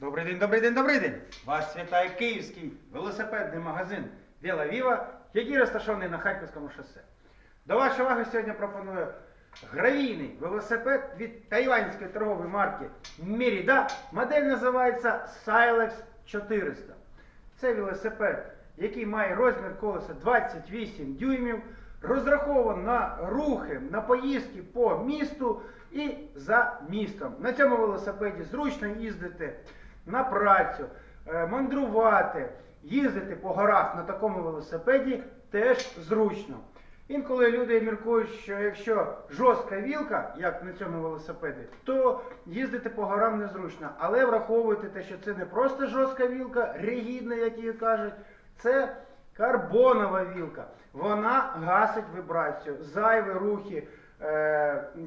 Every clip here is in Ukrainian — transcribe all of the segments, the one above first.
Добрий день, добрий день, добрий день! Вас вітає київський велосипедний магазин Віла Віва, який розташований на Харківському шосе. До вашої уваги сьогодні пропоную гравійний велосипед від тайванської торгової марки Merida. Модель називається Silex 400. Це велосипед, який має розмір колеса 28 дюймів, розрахований на рухи, на поїздки по місту і за містом. На цьому велосипеді зручно їздити на працю, е, мандрувати, їздити по горах на такому велосипеді теж зручно. Інколи люди міркують, що якщо жорстка вілка, як на цьому велосипеді, то їздити по горам незручно. Але враховуйте те, що це не просто жорстка вілка, ригідна, як її кажуть, це карбонова вілка. Вона гасить вібрацію, зайві рухи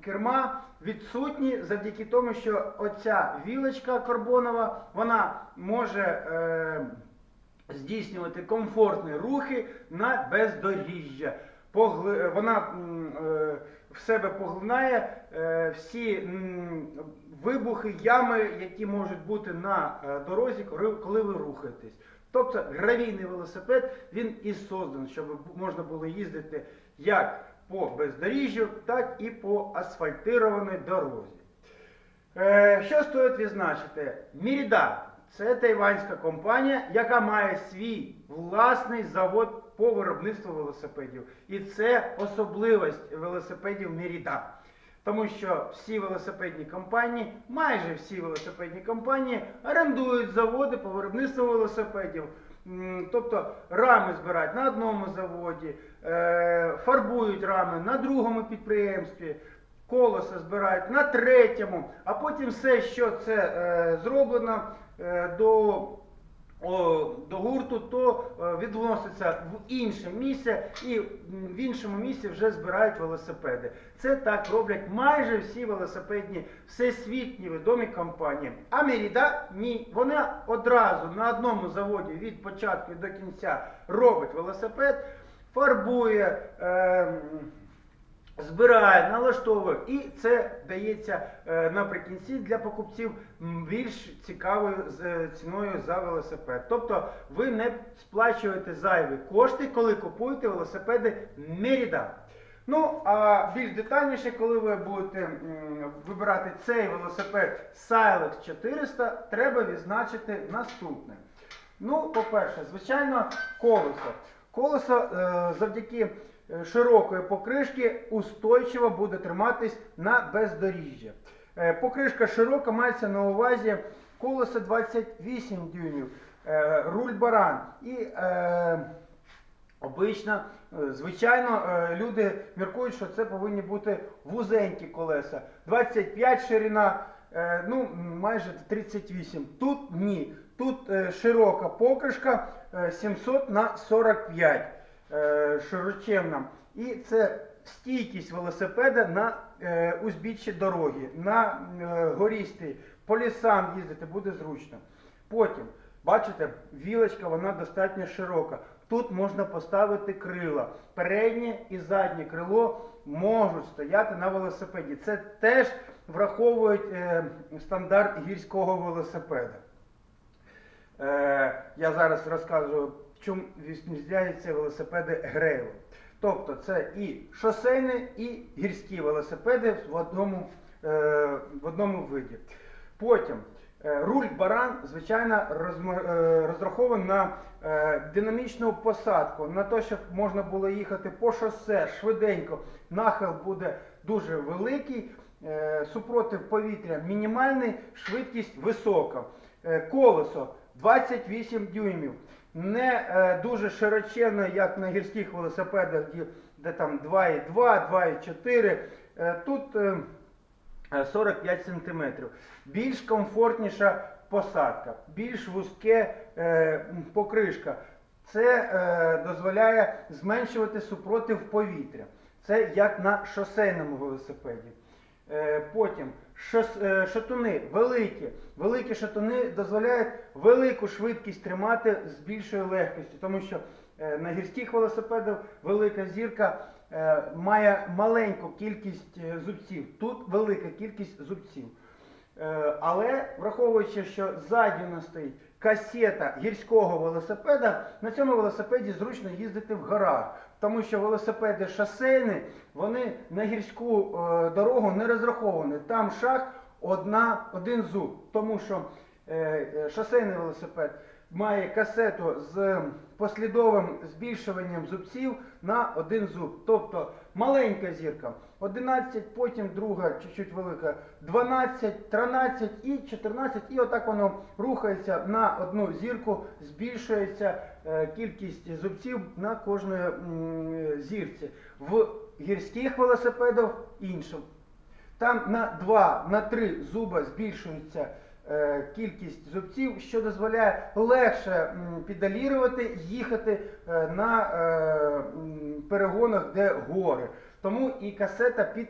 керма відсутні завдяки тому, що оця вілочка карбонова, вона може. Е, здійснювати комфортні рухи на бездоріжжя. Вона е, в себе поглинає е, всі вибухи, ями, які можуть бути на е, дорозі, коли ви рухаєтесь. Тобто гравійний велосипед він і создан, щоб можна було їздити як по бездоріжжю, так і по асфальтированій дорозі. Е, що стоїть відзначити? Міріда це тайванська компанія, яка має свій власний завод по виробництву велосипедів. І це особливість велосипедів Міріда. Тому що всі велосипедні компанії, майже всі велосипедні компанії орендують заводи по виробництву велосипедів. Тобто рами збирають на одному заводі, е, фарбують рами на другому підприємстві, колоса збирають на третьому, а потім все, що це е, зроблено е, до, до гурту, то е, відноситься в інше місце і в іншому місці вже збирають велосипеди. Це так роблять майже всі велосипедні всесвітні відомі компанії. А Меріда ні. Вона одразу на одному заводі від початку до кінця робить велосипед, фарбує. Е, збирає, налаштовує, і це дається е, наприкінці для покупців більш цікавою е, ціною за велосипед. Тобто ви не сплачуєте зайві кошти, коли купуєте велосипеди Merida. Ну, а більш детальніше, коли ви будете вибирати цей велосипед Silex 400, треба відзначити наступне. Ну, по-перше, звичайно, колесо. Колесо е, завдяки широкої покришки устойчиво буде триматись на бездоріжжя. Е, покришка широка мається на увазі колесо 28 дюймів, е, руль баран і е, Обично, е, звичайно, е, люди міркують, що це повинні бути вузенькі колеса. 25 ширина, е, ну майже 38. Тут ні. Тут е, широка покришка е, 700 на 45 е, широченна. І це стійкість велосипеда на е, узбіччі дороги, на е, горісті, по лісам їздити буде зручно. Потім, бачите, вілочка вона достатньо широка. Тут можна поставити крила. Переднє і заднє крило можуть стояти на велосипеді. Це теж враховують е, стандарт гірського велосипеда. Е, я зараз розказую, чому відрізняються велосипеди Грейл. Тобто це і шосейні, і гірські велосипеди в одному, е, в одному виді. Потім е, руль баран, звичайно, е, розрахований на е, динамічну посадку, на те, щоб можна було їхати по шосе швиденько. Нахил буде дуже великий, е, супротив повітря мінімальний, швидкість висока. Е, Колесо 28 дюймів. Не е, дуже широченне, як на гірських велосипедах, де, там 2,2, 2,4. Е, тут е, е, 45 см. Більш комфортніша посадка, більш вузьке покришка. Це дозволяє зменшувати супротив повітря. Це як на шосейному велосипеді. Потім шатуни великі. Великі шатуни дозволяють велику швидкість тримати з більшою легкістю, тому що е, на гірських велосипедах велика зірка е, має маленьку кількість е, зубців. Тут велика кількість зубців. Е, Але враховуючи, що ззаді у нас стоїть касета гірського велосипеда, на цьому велосипеді зручно їздити в горах. Тому що велосипеди шосейні, вони на гірську е, дорогу не розраховані. Там шаг одна, один зуб. Тому що е, е, шосейний велосипед має касету з послідовим збільшуванням зубців на один зуб. Тобто маленька зірка 11, потім друга чуть-чуть велика 12, 13 і 14. І отак воно рухається на одну зірку, збільшується е, кількість зубців на кожної зірці. В гірських велосипедах інше. Там на 2, на 3 зуба збільшується кількість зубців, що дозволяє легше м, педалірувати, їхати е, на е, перегонах, де гори. Тому і касета під,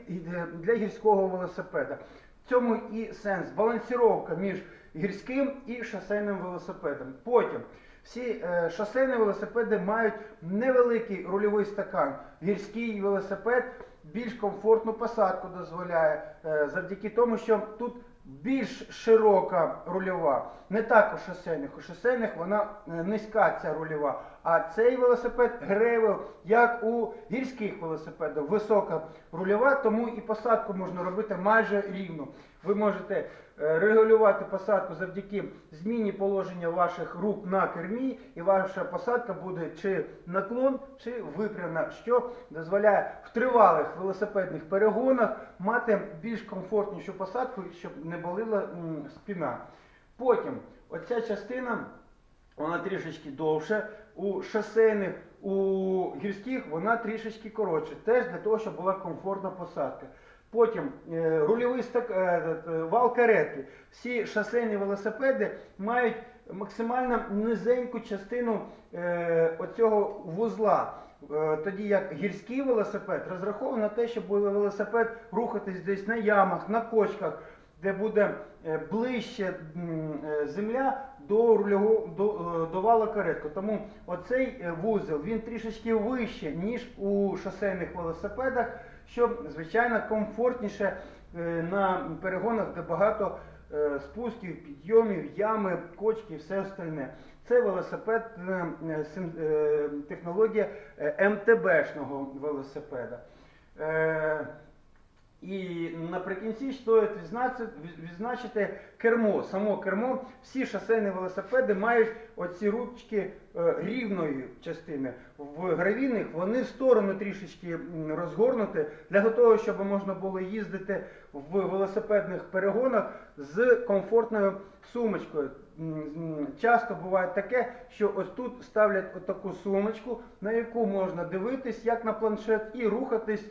для- гірського велосипеда. В цьому і сенс. Балансіровка між гірським і шосейним велосипедом. Потім всі е, шосейні велосипеди мають невеликий рульовий стакан. Гірський велосипед більш комфортну посадку дозволяє е, завдяки тому, що тут більш широка рульова. Не так у шосейних. У шосейних вона е, низька ця рульова. А цей велосипед гревел, як у гірських велосипедах, висока рульова, тому і посадку можна робити майже рівно. Ви можете е, регулювати посадку завдяки зміні положення ваших рук на кермі, і ваша посадка буде чи наклон, чи випрямна, що дозволяє в тривалих велосипедних перегонах мати більш комфортнішу посадку, щоб не боліла м, спина. Потім оця частина. Вона трішечки довше. У шосейних, у гірських вона трішечки коротше. Теж для того, щоб була комфортна посадка. Потім е, рульовий стак, е, е, вал каретки. Всі шосейні велосипеди мають максимально низеньку частину оцього вузла. Тоді як гірський велосипед розрахований на те, щоб велосипед рухатись десь на ямах, на кочках, де буде ближче земля до рульового до, до вала каретки. Тому оцей вузол він трішечки вище, ніж у шосейних велосипедах, що звичайно комфортніше е, на перегонах, де багато е, спусків, підйомів, ями, кочки і все остальне. Це велосипед е, технологія МТБшного велосипеда. І наприкінці стоїть відзначити, кермо. Само кермо. Всі шосейні велосипеди мають оці ручки е, рівної частини. В гравійних вони в сторону трішечки розгорнуті для того, щоб можна було їздити в велосипедних перегонах з комфортною сумочкою. Часто буває таке, що ось тут ставлять отаку сумочку, на яку можна дивитись, як на планшет, і рухатись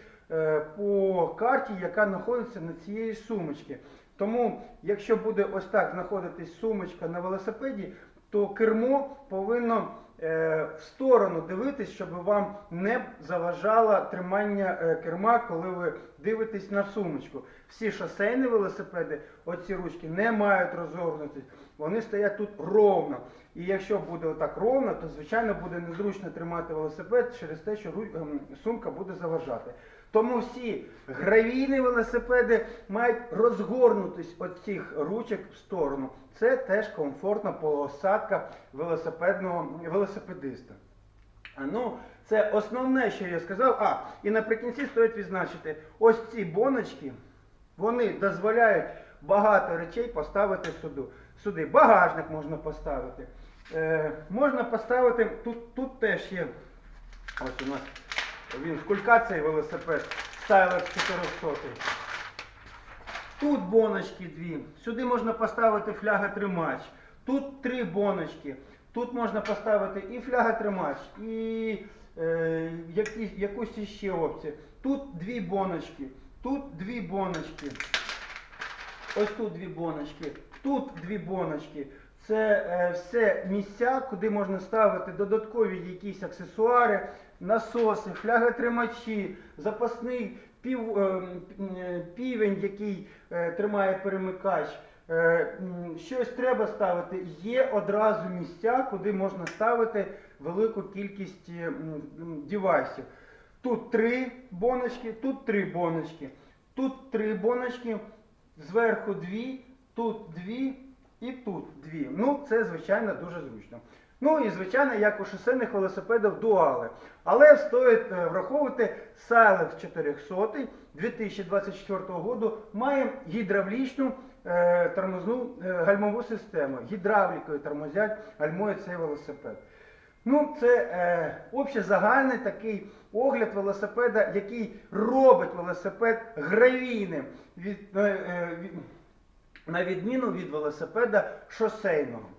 по карті, яка знаходиться на цієї сумочці. Тому, якщо буде ось так знаходитись сумочка на велосипеді, то кермо повинно е, в сторону дивитись, щоб вам не заважало тримання е, керма, коли ви дивитесь на сумочку. Всі шосейні велосипеди, оці ручки не мають розгорнутися, вони стоять тут ровно. І якщо буде отак ровно, то звичайно буде незручно тримати велосипед через те, що ем, сумка буде заважати. Тому всі гравійні велосипеди мають розгорнутись від цих ручок в сторону. Це теж комфортна посадка велосипедного велосипедиста. Ну, це основне, що я сказав. А, і наприкінці стоїть відзначити, ось ці боночки, вони дозволяють багато речей поставити сюди. Сюди багажник можна поставити. Е, можна поставити, тут, тут теж є, ось у нас він в кулькації велосипед Stylex 400. Тут боночки дві. Сюди можна поставити фляга-тримач. Тут три боночки. Тут можна поставити і фляга-тримач, і е, якісь, якусь іще опцію. Тут дві боночки. Тут дві боночки. Ось тут дві боночки, тут дві боночки. Це е, все місця, куди можна ставити додаткові якісь аксесуари, насоси, фляготримачі, запасний пів, е, е, півень, який е, тримає перемикач. Щось треба ставити. Є одразу місця, куди можна ставити велику кількість девайсів. Тут три боночки, тут три боночки, тут три боночки, зверху дві, тут дві і тут дві. Ну, це, звичайно, дуже зручно. Ну і звичайно, як у шосейних велосипедів дуали. Але стоїть е, враховувати Silex 400 2024 року має гідравлічну е, тормозну е, гальмову систему. Гідравлікою тормозять, гальмує цей велосипед. Ну, це е, общезагальний такий огляд велосипеда, який робить велосипед гравійним. Від, е, е, від, на відміну від велосипеда шосейного.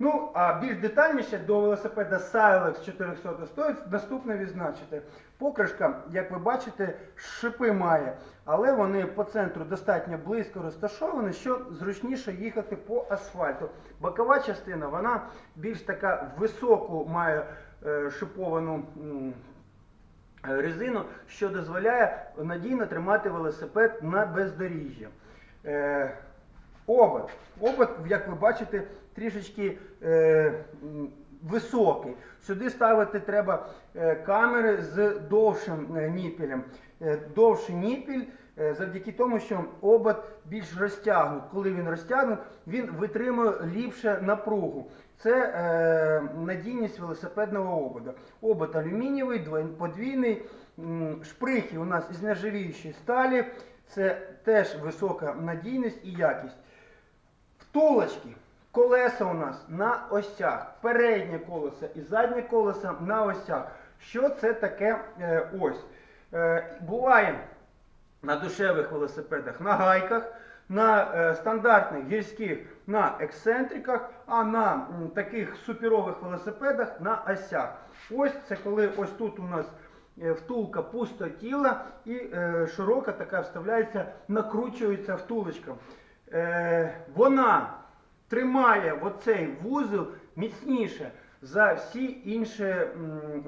Ну, а більш детальніше до велосипеда Silex 400 стоїть наступне відзначити. Покришка, як ви бачите, шипи має, але вони по центру достатньо близько розташовані, що зручніше їхати по асфальту. Бокова частина, вона більш така високу має е, шиповану е, резину, що дозволяє надійно тримати велосипед на бездоріжжі. Е, Обод. Обод, як ви бачите, трішечки е, високий. Сюди ставити треба е, камери з довшим е, ніпелем. Е, довший ніпіль завдяки тому, що обод більш розтягнут. Коли він розтягнут, він витримує ліпше напругу. Це е, надійність велосипедного обода. Обод алюмінієвий, подвійний, шприхи у нас із нержавіючої сталі. Це теж висока надійність і якість. Втулочки. Колеса у нас на осях. Переднє колесо і заднє колесо на осях. Що це таке е, ось? Е, буває на душевих велосипедах на гайках, на е, стандартних гірських на ексцентриках, а на м, таких суперових велосипедах на осях. Ось це коли ось тут у нас е, втулка пусто тіла і е, широка така вставляється, накручується втулочка. Е, вона тримає оцей вузол міцніше за всі інші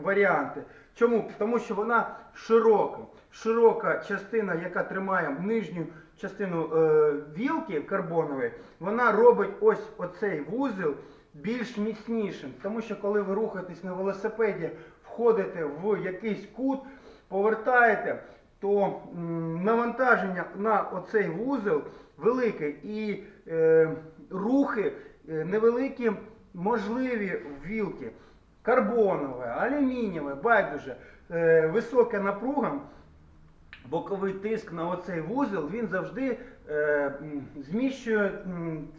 варіанти. Чому? Тому що вона широка. Широка частина, яка тримає нижню частину е, вілки карбонової, вона робить ось оцей вузол більш міцнішим. Тому що коли ви рухаєтесь на велосипеді, входите в якийсь кут, повертаєте, то навантаження на оцей вузол велике і е, рухи е, невеликі можливі вілки. Карбонове, алюмінієве, байдуже, е, висока напруга, боковий тиск на оцей вузол, він завжди е, зміщує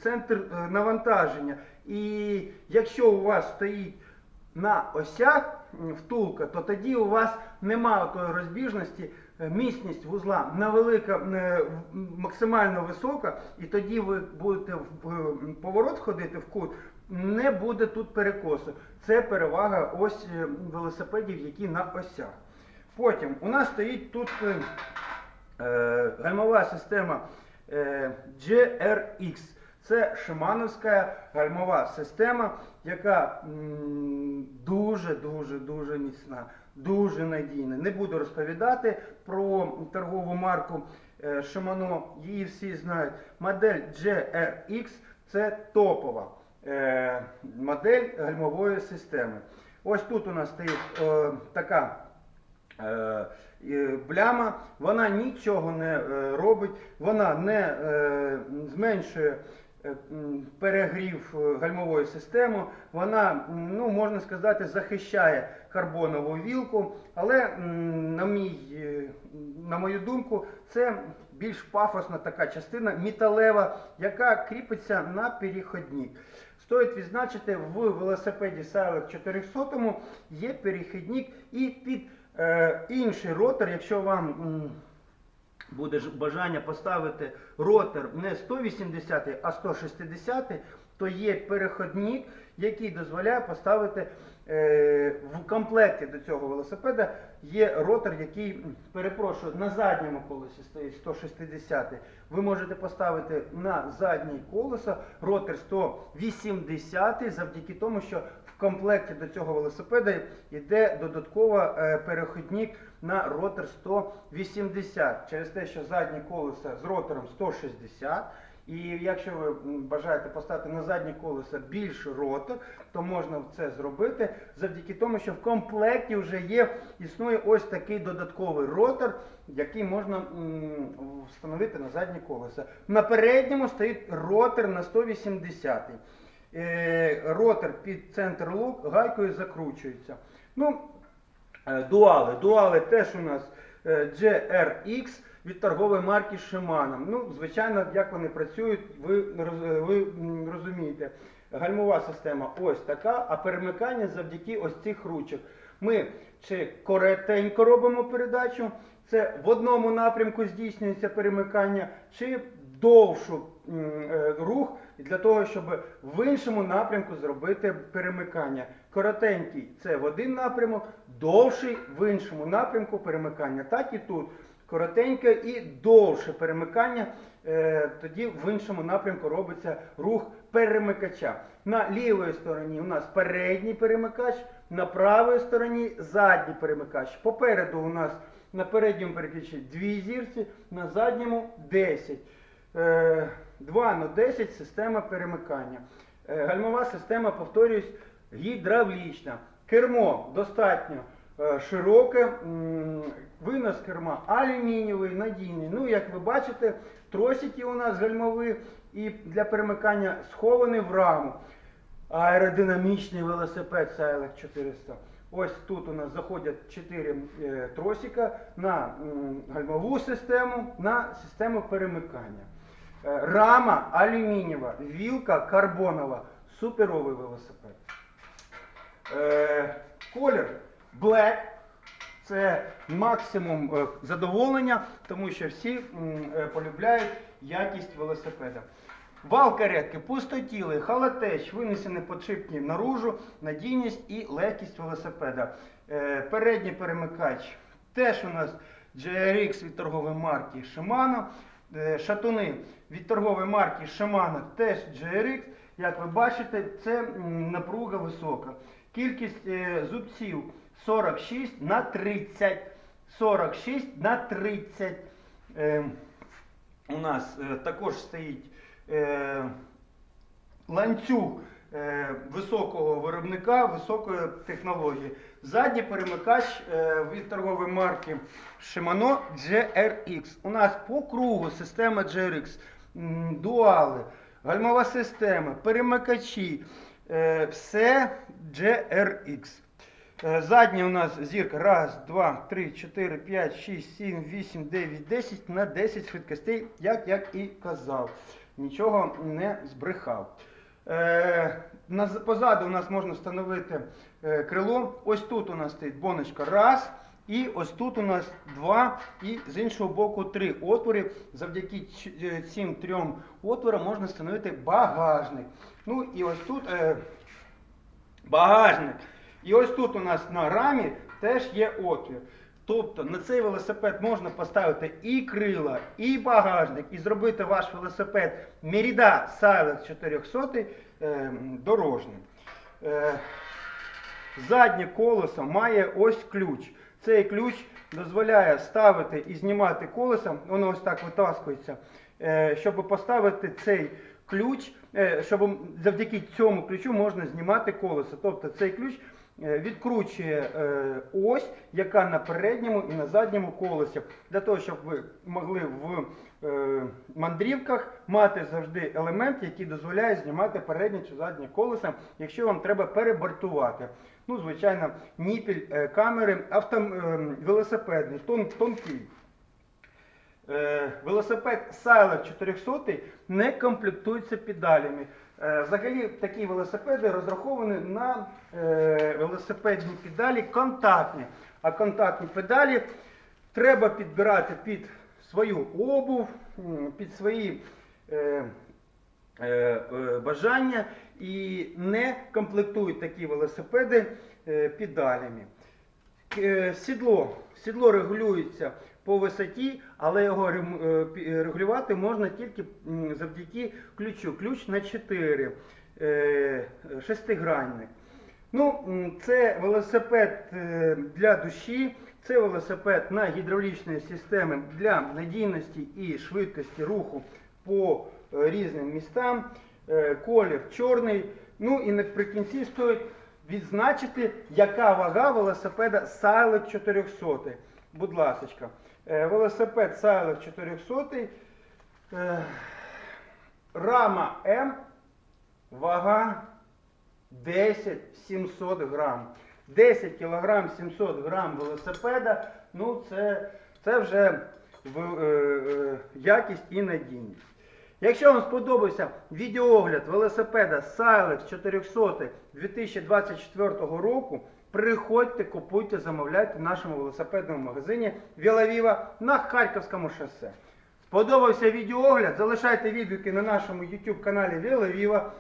центр е, навантаження. І якщо у вас стоїть на осях втулка, то тоді у вас немає тої розбіжності, міцність вузла невелика, е, максимально висока, і тоді ви будете в поворот ходити в кут, не буде тут перекосу. Це перевага ось е, велосипедів, які на осях. Потім у нас стоїть тут е, е, гальмова система е, GRX. Це шимановська гальмова система, яка дуже-дуже дуже міцна, дуже надійна. Не буду розповідати про торгову марку е, Shimano, її всі знають. Модель GRX це топова е, модель гальмової системи. Ось тут у нас стоїть е, така е, е, бляма, вона нічого не е, робить, вона не е, зменшує е, перегрів е, гальмової системи, вона, ну, можна сказати, захищає карбонову вілку, але на, мій, е, на мою думку, це більш пафосна така частина металева, яка кріпиться на переходник. Стоїть відзначити, в велосипеді Silent 400 є перехідник і під е, інший ротор, якщо вам буде бажання поставити ротор не 180, а 160, то є переходник, який дозволяє поставити е, в комплекті до цього велосипеда є ротор, який, перепрошую, на задньому колесі стоїть 160. Ви можете поставити на заднє колесо ротор 180 завдяки тому, що комплекті до цього велосипеда йде додатково е, переходник на ротор 180. Через те, що заднє колесо з ротором 160 І якщо ви бажаєте поставити на заднє колесо більше ротор, то можна це зробити завдяки тому, що в комплекті вже є, існує ось такий додатковий ротор, який можна встановити на заднє колесо. На передньому стоїть ротор на 180. Е, Ротор під центр лук гайкою закручується. Ну, Е, Дуали. Дуали теж у нас е, GRX від торгової марки Shimano. Ну, звичайно, як вони працюють, ви, ви розумієте. Гальмова система ось така, а перемикання завдяки ось цих ручок. Ми чи коротенько робимо передачу, це в одному напрямку здійснюється перемикання, чи довшу м, рух для того, щоб в іншому напрямку зробити перемикання. Коротенький це в один напрямок, довший в іншому напрямку перемикання. Так і тут. Коротеньке і довше перемикання, е, тоді в іншому напрямку робиться рух перемикача. На лівій стороні у нас передній перемикач, на правій стороні задній перемикач. Попереду у нас на передньому переключі дві зірці, на задньому 10. Е, 2 на 10 система перемикання. Е, Гальмова система, повторюсь, гідравлічна. Кермо достатньо е, широке, винос керма алюмінієвий, надійний. Ну, як ви бачите, тросики у нас гальмові і для перемикання сховані в раму. Аеродинамічний велосипед Сайлек 400. Ось тут у нас заходять 4 е, тросика на гальмову систему, на систему перемикання. Е, Рама алюмінієва, вілка карбонова, суперовий велосипед. Е, колір Black. Це максимум е, задоволення, тому що всі полюбляють якість велосипеда. Вал каретки пустотілий, халатеч, винесені подшипні наружу, надійність і легкість велосипеда. Е, Передній перемикач теж у нас GRX від торгової марки Shimano. Е, Шатуни від торгової марки Shimano теж GRX. Як ви бачите, це напруга висока. Кількість е, зубців 46 на 30. 46 на 30. Е, у нас також стоїть ланцюг високого виробника, високої технології. Задній перемикач е, від торгової марки Shimano GRX. У нас по кругу система GRX, дуали, гальмова система, перемикачі. е, Все GRX. Е, Задня у нас зірка. Раз, два, три, чотири, п'ять, шість, сім, вісім, дев'ять, десять на 10 швидкостей, як я і казав. Нічого не збрехав. Е, позаду у нас можна встановити е, крило. Ось тут у нас стоїть боночка. Раз. І ось тут у нас два, і з іншого боку три отвори. Завдяки е, цим трьом отворам можна встановити багажник. Ну і ось тут е, багажник. І ось тут у нас на рамі теж є отвір. Тобто на цей велосипед можна поставити і крила, і багажник, і зробити ваш велосипед Merida Silent 400 е, дорожнім. Заднє колесо має ось ключ. Цей ключ дозволяє ставити і знімати колесо, воно ось так витаскується. Е, Щоб поставити цей ключ, е, щоб завдяки цьому ключу можна знімати колесо. Тобто цей ключ відкручує е, ось, яка на передньому і на задньому колесі, для того, щоб ви могли в е, мандрівках мати завжди елемент, який дозволяє знімати переднє чи заднє колесо, якщо вам треба перебортувати. Ну, звичайно, ніпіль е, камери, авто, е, велосипедний, тон, тонкий. Е, велосипед Silent 400 не комплектується педалями. Е, Взагалі такі велосипеди розраховані на е, велосипедні педалі контактні. А контактні педалі треба підбирати під свою обув, під свої е, бажання і не комплектують такі велосипеди педалями. Сідло. Сідло регулюється по висоті, але його е, е, регулювати можна тільки завдяки ключу. Ключ на 4, е, шестигранник. Ну, це велосипед для душі, це велосипед на гідравлічної системи для надійності і швидкості руху по різним містам. Колір чорний. Ну і наприкінці стоїть відзначити, яка вага велосипеда Silent 400. Будь ласочка. Е, Велосипед Silent 400. е, Рама М. Вага 10 700 грам. 10 кілограм 700 грам велосипеда, ну це, це вже в, е, е, якість і надійність. Якщо вам сподобався відеоогляд велосипеда Silex 400 2024 року, приходьте, купуйте, замовляйте в нашому велосипедному магазині Вілавіва на Харківському шосе. Сподобався відеоогляд? Залишайте відгуки на нашому YouTube каналі Вілавіва.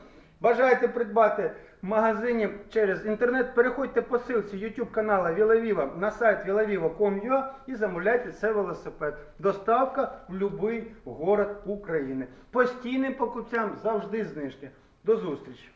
Бажаєте придбати в магазині через інтернет, переходьте по ссылці YouTube канала Вілавіва на сайт vilaviva.com.ua і замовляйте цей велосипед. Доставка в будь-який город України. Постійним покупцям завжди знижки. До зустрічі!